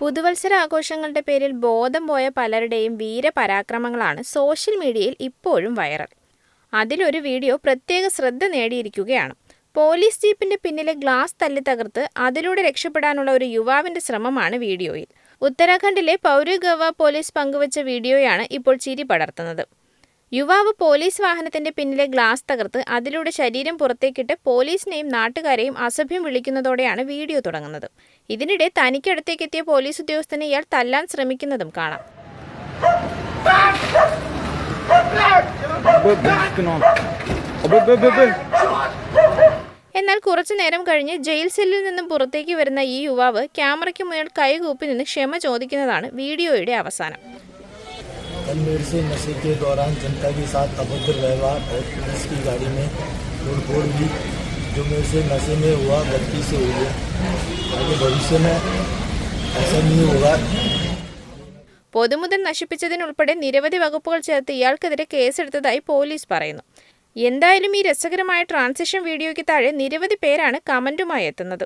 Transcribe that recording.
പുതുവത്സര ആഘോഷങ്ങളുടെ പേരിൽ ബോധം പോയ പലരുടെയും വീരപരാക്രമങ്ങളാണ് സോഷ്യൽ മീഡിയയിൽ ഇപ്പോഴും വൈറൽ. അതിലൊരു വീഡിയോ പ്രത്യേക ശ്രദ്ധ നേടിയിരിക്കുകയാണ്. പോലീസ് ജീപ്പിന്റെ പിന്നിലെ ഗ്ലാസ് തല്ലി തകർത്ത് അതിലൂടെ രക്ഷപ്പെടാനുള്ള ഒരു യുവാവിന്റെ ശ്രമമാണ് വീഡിയോയിൽ. ഉത്തരാഖണ്ഡിലെ പൗരഗവ പോലീസ് പങ്കുവച്ച വീഡിയോയാണ് ഇപ്പോൾ ചിരി പടർത്തുന്നത്. യുവാവ് പോലീസ് വാഹനത്തിന്റെ പിന്നിലെ ഗ്ലാസ് തകർത്ത് അതിലൂടെ ശരീരം പുറത്തേക്കിട്ട് പോലീസിനെയും നാട്ടുകാരെയും അസഭ്യം വിളിക്കുന്നതോടെയാണ് വീഡിയോ തുടങ്ങുന്നത്. ഇതിനിടെ തനിക്കടുത്തേക്കെത്തിയ പോലീസ് ഉദ്യോഗസ്ഥനെ ഇയാൾ തല്ലാൻ ശ്രമിക്കുന്നതും കാണാം. എന്നാൽ കുറച്ചു നേരം കഴിഞ്ഞ് ജയിൽ സെല്ലിൽ നിന്നും പുറത്തേക്ക് വരുന്ന ഈ യുവാവ് ക്യാമറയ്ക്ക് മുന്നിൽ കൈകൂപ്പി നിന്ന് ക്ഷമ ചോദിക്കുന്നതാണ് വീഡിയോയുടെ അവസാനം. कल मेरे से नशे के दौरान जनता के साथ अभद्र व्यवहार और पुलिस की गाड़ी में तोड़फोड़ हुई जो मेरे से नशे में हुआ गलती से हुई है आगे भविष्य में ऐसा नहीं होगा പൊതുമുതൽ നശിപ്പിച്ചതിനുൾപ്പെടെ നിരവധി വകുപ്പുകൾ ചേർത്ത് ഇയാൾക്കെതിരെ കേസെടുത്തതായി പോലീസ് പറയുന്നു എന്തായാലും ഈ രസകരമായ ട്രാൻസിഷൻ വീഡിയോയ്ക്ക് താഴെ നിരവധി പേരാണ് കമന്റുമായി എത്തുന്നത്